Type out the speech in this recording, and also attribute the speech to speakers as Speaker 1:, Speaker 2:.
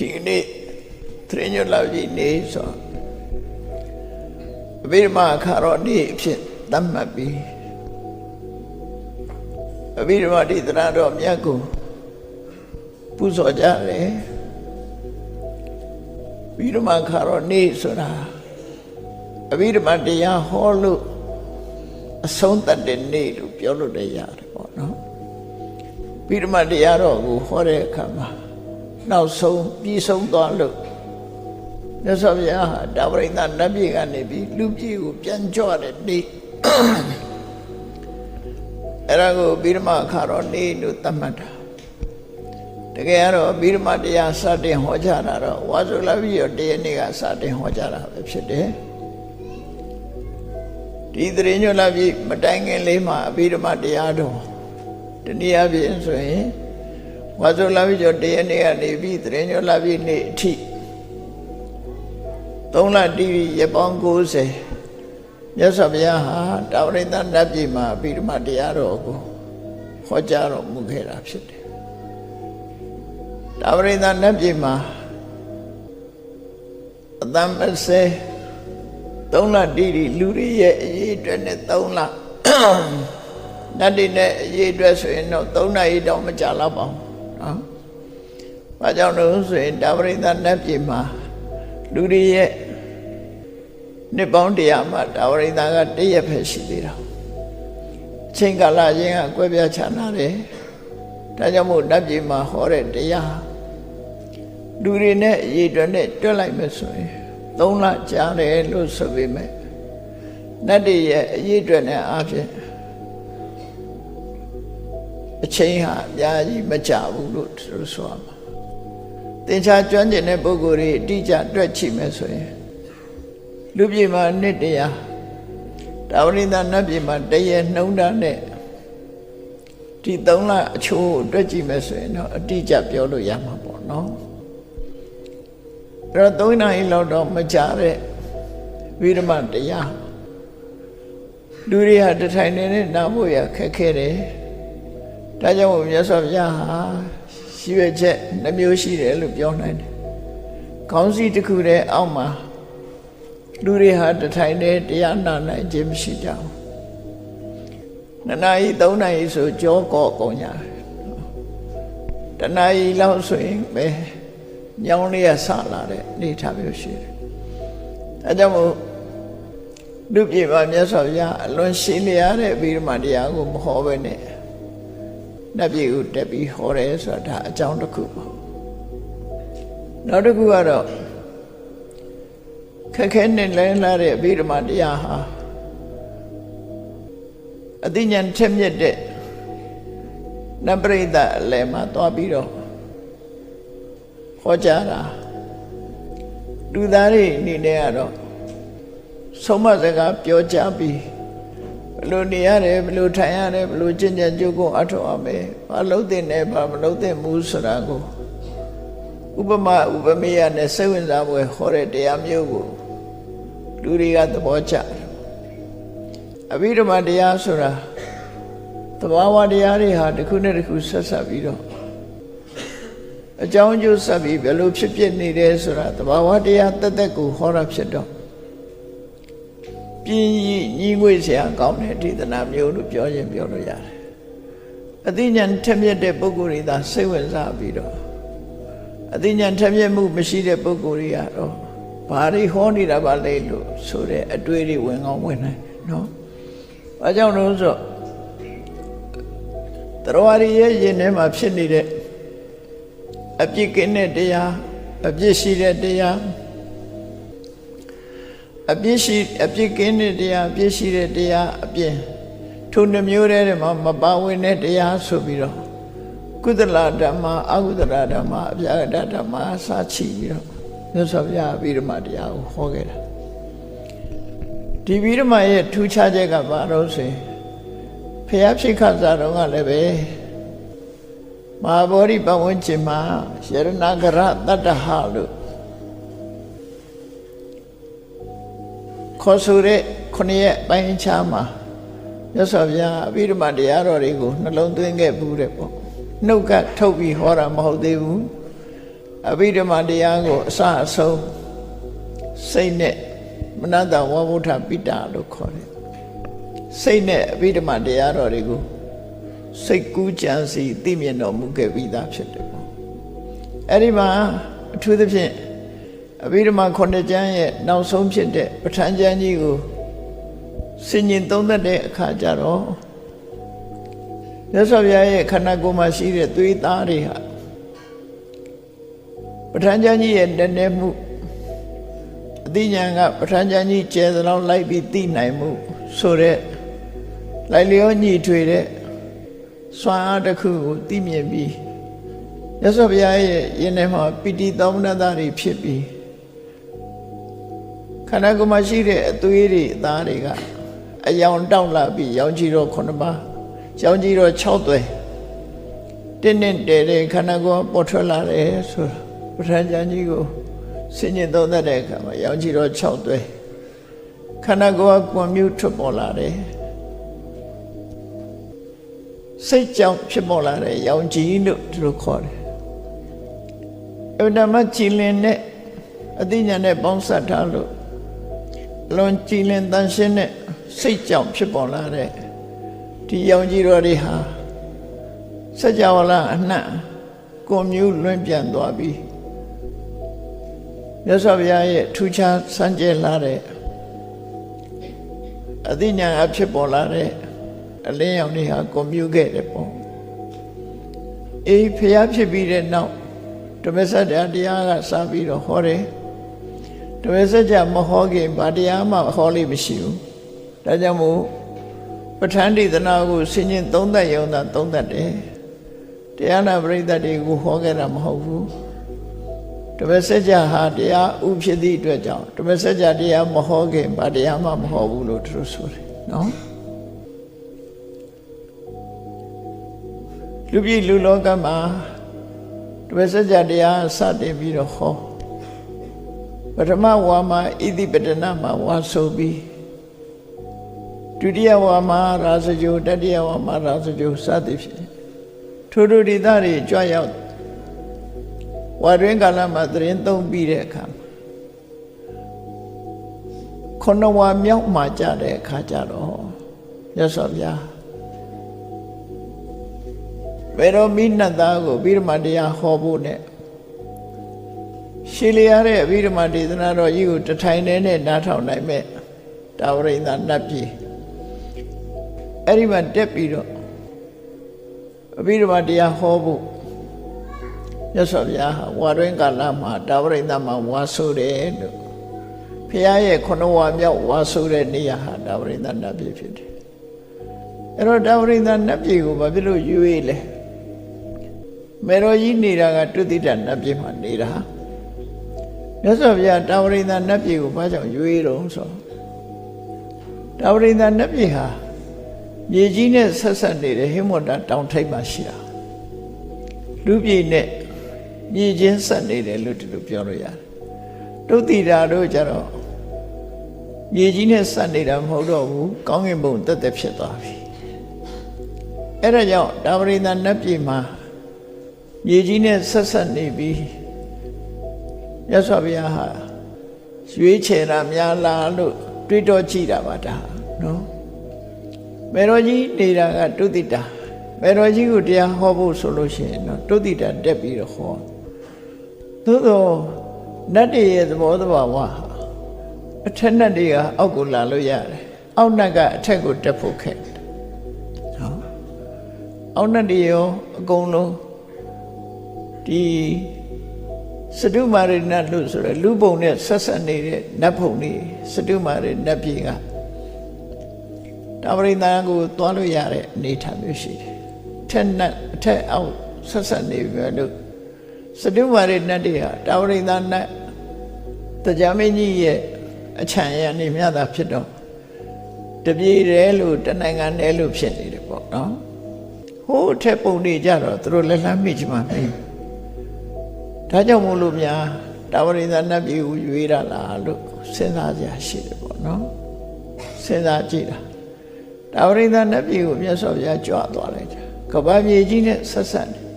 Speaker 1: ဒီနေ့သရညွတ်လောက်ကြီးနေဆိုအဘိဓမ္မာခါရောနေ့အဖြစ်သတ်မှတ်ပြီးအဘိဓမ္မာတိသရတော်မြတ်ကိုပူဇော်ကြတယ်ဘိဓမ္မာခါရောနေ့ဆိုတာအဘိဓမ္မာတရားဟောလို့အဆုံးသတ်တဲ့နေ့လို့ပြောလို့လည်းရတယ်ပေါ့နော်ဘိဓမ္မာတရားတော်ကိုဟောတဲ့အခါမှာ နောက်ဆုံးပြီးဆုံးသွားလို့မြတ်စွာဘုရားဟာတာဝရိန္ဒနတ်ပြည်ကနေပြီးလူပြည်ကိုပြန်ကြွတဲ့နေ့အဲ့ဒါကိုဘိဓမ္မာခါတော်နေ့လို့သတ်မှတ်တာတကယ်ကတော့ဘိဓမ္မာတရားစတင်ဟောကြတာတော့ဝါဇုလဘိရောတရားနေ့ကစတင်ဟောကြတာပဲဖြစ်တယ်ဒီသရင်ညွတ်လာပြီမတိုင်ခင်လေးမှာအဘိဓမ္မာတရားတော်တနည်းအားဖြင့်ဆိုရင် ဝါဇုလဘိရောတရားနေ့ကနေပြီးသရင်ညွတ်လာပြီနေ့အထိ3လတိတိရပောင်း90မြတ်စွာဘုရားဟာတာဝရိန္ဒနတ်ပြည်မှာအဘိဓမ္မာတရားတော်ကိုဟောကြားတော်မူခဲ့တာဖြစ်တယ်တာဝရိန္ဒနတ်ပြည်မှာအတမဆဲ3လတိတိလူတွေရဲ့အရေးအတွက်နဲ့3လနတ်တွေနဲ့အရေးအတွက်ဆိုရင်တော့3နာရီတောင်မကြာတော့ပါဘူး နော်။ဘာကြောင့်လို့ဆိုရင်တာဝရိန္ဒနတ်ပြည်မှာလူတွေရဲ့နှစ်ပေါင်းတရားမှာတာဝရိန္ဒကတည့်ရက်ပဲရှိသေးတာ။ချိန်ကာလချင်းကကွဲပြားခြားနာတယ်။ဒါကြောင့်မို့နတ်ပြည်မှာဟောတဲ့တရားလူတွေနဲ့အရေးအတွက်နဲ့တွက်လိုက်မယ်ဆိုရင်သုံးလကြာတယ်လို့ဆိုပေမဲ့နတ်တွေရဲ့အရေးအတွက်နဲ့အားဖြင့် အချိန်ဟာအများကြီးမကြာဘူးလို့သူဆိုရမှာသင်္ချာကျွမ်းကျင်တဲ့ပုဂ္ဂိုလ်တွေအတိအကျတွက်ချိမယ်ဆိုရင်လူပြည်မှာနှစ်တရာတာဝရိန္ဒနတ်ပြည်မှာတရေနှုံးတာနဲ့ဒီ၃လအချိုးတွက်ကြည့်မယ်ဆိုရင်တော့အတိအကျပြောလို့ရမှာပေါ့နော်အဲ့တော့၃နာရီလောက်တော့မကြတဲ့ဝိရမတရားလူတွေဟာတထိုင်နေတဲ့နာဖို့ရခက်ခဲတယ် ဒါကြောင့်မြတ်စွာဘုရားဟာရှိရချက်နှမျိုးရှိတယ်လို့ပြောနိုင်တယ်ခေါင်းစည်းတစ်ခုတည်းအောက်မှာလူတွေဟာတထိုင်နေတရားနာနိုင်ခြင်းမရှိကြဘူးနှစ်နာရီသုံးနာရီဆိုကြောကော့ကုန်ကြတယ်တနာရီလောက်ဆိုရင်ပဲညောင်းလေးရဆလာတဲ့အနေထားမျိုးရှိတယ်အဲကြောင့်မို့လူပြေပါမြတ်စွာဘုရားအလွန်ရှင်းလျားတဲ့ပြီးမှတရားကိုမဟောပဲနဲ့ နတ်ပြည်ကိုတက်ပြီးဟောတယ်ဆိုတာဒါအကြောင်းတစ်ခုပေါ့နောက်တစ်ခုကတော့ခက်ခဲနဲ့လဲလာတဲ့ပြီးဓမ္မတရားဟာအသိဉာဏ်ထက်မြက်တဲ့နတ်ပရိသတ်အလယ်မှာသွားပြီးတော့ဟောကြားတာလူသားတွေအနေနဲ့ကတော့ဆုံးမစကားပြောကြပြီး ဘလို့နေရတယ်ဘလို့ထိုင်ရတယ်ဘလို့ကျင့်ကြံကြိုးကိုအထောက်အမယ်ဘာလို့တဲ့နဲ့ဘာမလို့တဲ့မူဆိုတာကိုဥပမာဥပမေယနဲ့စိတ်ဝင်စားပွဲဟောတဲ့တရားမျိုးကိုလူတွေကသဘောကျတယ်အဘိဓမ္မာတရားဆိုတာသဘာဝတရားတွေဟာတစ်ခုနဲ့တစ်ခုဆက်ဆက်ပြီးတော့အကြောင်းကျိုးဆက်ပြီးဘယ်လိုဖြစ်ဖြစ်နေတယ်ဆိုတာသဘာဝတရားတက်တက်ကိုဟောတာဖြစ်တော့ ပြင်းကြီးညီငွေဆရာကောင်းတဲ့ဒေသနာမျိုးလို့ပြောရင်ပြောလို့ရတယ်အသိဉာဏ်ထက်မြက်တဲ့ပုဂ္ဂိုလ်တွေသာစိတ်ဝင်စားပြီးတော့အသိဉာဏ်ထက်မြက်မှုမရှိတဲ့ပုဂ္ဂိုလ်တွေကတော့ဘာတွေဟောနေတာပါလဲလို့ဆိုတဲ့အတွေ့အကြုံဝင်ကောင်းဝင်နိုင်နော်အဲကြောင့်လို့ဆိုတရဝရီရဲ့ရင်ထဲမှာဖြစ်နေတဲ့အပြစ်ကင်းတဲ့တရားအပြစ်ရှိတဲ့တရား အပြစ်ရှိအပြစ်ကင်းတဲ့တရားအပြစ်ရှိတဲ့တရားအပြင်ထိုနှမျိုးတည်းမှာမပါဝင်တဲ့တရားဆိုပြီးတော့ကုသလဓမ္မအကုသလဓမ္မအပြာဒဓမ္မစာချီပြီးတော့မြတ်စွာဘုရားပြီးဓမ္မတရားကိုဟောခဲ့တာဒီပြီးဓမ္မရဲ့ထူးခြားချက်ကဘာလို့ဆိုရင်ဖျားဖြစ်ခါစားတော့ကလည်းပဲမဟာဗောဓိပဝန်းကျင်မှာယရဏဂရတတ္တဟလို့ ခေါ်ဆိုတဲ့ခုနှစ်ရက်ပိုင်းခြားမှာမြတ်စွာဘုရားအဘိဓမ္မာတရားတော်တွေကိုနှလုံးသွင်းခဲ့ဘူးတဲ့ပေါ့နှုတ်ကထုတ်ပြီးဟောတာမဟုတ်သေးဘူးအဘိဓမ္မာတရားကိုအစအဆုံးစိတ်နဲ့မနတဝဝုဋ္ဌပိတ္တာလို့ခေါ်တယ်စိတ်နဲ့အဘိဓမ္မာတရားတော်တွေကိုစိတ်ကူးကြံစီသိမြင်တော်မူခဲ့ပြီးသားဖြစ်တယ်ပေါ့အဲ့ဒီမှာအထူးသဖြင့် အဘိဓမ္မာခုနှစ်ကျမ်းရဲ့နောက်ဆုံးဖြစ်တဲ့ပဋ္ဌာန်းကျမ်းကြီးကိုစင်ញင်သုံးသက်တဲ့အခါကျတော့မြတ်စွာဘုရားရဲ့ခန္ဓာကိုယ်မှာရှိတဲ့သွေးသားတွေဟာပဋ္ဌာန်းကျမ်းကြီးရဲ့တည်းနေမှုအသိဉာဏ်ကပဋ္ဌာန်းကျမ်းကြီးကျယ်သလောက်လိုက်ပြီးသိနိုင်မှုဆိုတဲ့လိုက်လျောညီထွေတဲ့စွမ်းအားတစ်ခုကိုသိမြင်ပြီးမြတ်စွာဘုရားရဲ့ယင်ထဲမှာပိဋိသောမနတတွေဖြစ်ပြီး ခန္ဓာကိုယ်မှာရှိတဲ့အသွေးတွေအသားတွေကအယောင်တောက်လာပြီးရောင်ကြီးတော့ခုနှစ်ပါးရောင်ကြီးတော့6သွဲတင်းတင်းတဲတဲခန္ဓာကိုယ်ပေါ်ထွက်လာတယ်ဆိုတာပဋ္ဌာန်းကျမ်းကြီးကိုဆင်ញင်သုံးသပ်တဲ့အခါမှာရောင်ကြီးတော့6သွဲခန္ဓာကိုယ်ကကွန်မြူထွက်ပေါ်လာတယ်စိတ်ကြောင့်ဖြစ်ပေါ်လာတဲ့ရောင်ကြီးလို့သူတို့ခေါ်တယ်အဗ္ဗဓမ္မကြည်လင်တဲ့အသိဉာဏ်နဲ့ပေါင်းစပ်ထားလို့အ လွန်ကြည်လင်တန်ရှင်းတဲ့စိတ်ကြောင့်ဖြစ်ပေါ်လာတဲ့ဒီရောင်ကြီးတော်တွေဟာစัจ java လာအနှံ့ကိုမျိုးလွင့်ပြန်သွားပြီးမြတ်စွာဘုရားရဲ့ထူးခြားစံကြယ်လာတဲ့အသိဉာဏ်အဖြစ်ပေါ်လာတဲ့အလင်းရောင်တွေဟာကိုမျိုးခဲ့တယ်ပေါ့အေးဖျားဖြစ်ပြီးတဲ့နောက်ဓမ္မစကြာတရားကစပြီးတော့ဟောတယ် ဓမ္မစကြာမဟောခင်ဗာတရားမှဟောလိမရှိဘူးဒါကြောင့်မို့ပဋ္ဌာန်းဒေသနာကိုဆင်ញင်သုံးသက်ရုံသာသုံးသက်တယ်တရားနာပရိသတ်တွေကိုဟောခဲ့တာမဟုတ်ဘူးဓမ္မစကြာဟာတရားဥဖြစ်သည့်အတွက်ကြောင့်ဓမ္မစကြာတရားမဟောခင်ဗာတရားမှမဟောဘူးလို့သူတို့ဆိုတယ်နော်လူပြည်လူလောကမှာတပည့်စကြာတရားစတင်ပြီးတော့ဟောပ ထမဝါမှာဣတိပတနာမှာဝါဆိုပြီးဒုတိယဝါမှာရာဇဂုတတိယဝါမှာရာဇဂုစသည်ဖြင့်ထိုတို့ဒီသားတွေကြွရောက်ဝါတွင်ကာလမှာသတင်းသုံးပြီးတဲ့အခါခုနဝါမြောက်မှာကြတဲ့အခါကျတော့မြတ်စွာဘုရားဘယ်တော့မိနတ်သားကိုဗိဓမာတရားဟောဖို့နဲ့ ရှည်လျားတဲ့အဗိဓမာဒေသနာတော်ကြီးကိုတထိုင်နဲ့နားထောင်နိုင်မဲ့တာဝရိန္ဒနတ်ပြည်အဲ့ဒီမှာတက်ပြီးတော့အဗိဓမာတရားဟောဖို့မြတ်စွာဘုရားဟာဝါတွင်ကာလမှာတာဝရိန္ဒမှာဝါဆိုတယ်လို့ဖះရဲ့ခုနဝါမြောက်ဝါဆိုတဲ့နေရာဟာတာဝရိန္ဒနတ်ပြည်ဖြစ်တယ်အဲ့တော့တာဝရိန္ဒနတ်ပြည်ကိုဘာဖြစ်လို့ရွေးလဲမေတော်ကြီးနေတာကတုတိတနတ်ပြည်မှာနေတာ မြတ်စွာဘုရားတာဝရိန္ဒနတ်ပြည်ကိုဘာကြောင့်ရွေးတော့ဆိုတာဝရိန္ဒနတ်ပြည်ဟာမြေကြီးနဲ့ဆက်ဆက်နေတဲ့ဟိမဝတ္တတောင်ထိပ်မှာရှိတာလူပြည်နဲ့မြေချင်းဆက်နေတယ်လို့ဒီလိုပြောလို့ရတယ်တုတိတာတို့ကြတော့မြေကြီးနဲ့ဆက်နေတာမဟုတ်တော့ဘူးကောင်းကင်ဘုံတက်တက်ဖြစ်သွားပြီအဲ့ဒါကြောင့်တာဝရိန္ဒနတ်ပြည်မှာမြေကြီးနဲ့ဆက်ဆက်နေပြီး မြတ်စွာဘုရားဟာရွေးချယ်တာများလားလို့တွေးတောကြည့်တာပါဒါနော်မေတော်ကြီးနေတာကတုတိတာမေတော်ကြီးကိုတရားဟောဖို့ဆိုလို့ရှိရင်တော့တုတိတာတက်ပြီးတော့ဟောသို့သောနတ်တွေရဲ့သဘောတဘာဝဟာအထက်နတ်တွေကအောက်ကိုလာလို့ရတယ်အောက်နတ်ကအထက်ကိုတက်ဖို့ခက်တယ်နော်အောက်နတ်တွေရောအကုန်လုံးဒီ စတုမာရိနတ်လို့ဆိုရယ်လူပုံနဲ့ဆက်ဆက်နေတဲ့နတ်ဖုံတွေစတုမာရိနတ်ပြည်ကတာဝရိန္ဒာကိုသွားလို့ရတဲ့အနေထားမျိုးရှိတယ်ထက်နတ်အထက်အောက်ဆက်ဆက်နေပြီလို့စတုမာရိနတ်တွေဟာတာဝရိန္ဒာနတ်တရားမင်းကြီးရဲ့အချံရနေမြတာဖြစ်တော့တပြေတယ်လို့တနိုင်ငံတယ်လို့ဖြစ်နေတယ်ပေါ့နော်ဟိုးထက်ပုံတွေကြတော့သူတို့လက်လန်းမိချင်မှမင်း ဒါကြောင့်မို့လို့များတာဝရိန္ဒနတ်ပြည်ကိုရွေးတာလားလို့စဉ်းစားကြရှိတယ်ပေါ့နော်စဉ်းစားကြည့်တာတာဝရိန္ဒနတ်ပြည်ကိုမြတ်စွာဘုရားကြွသွားလိုက်တာကဘာမြေကြီးနဲ့ဆက်ဆက်တယ်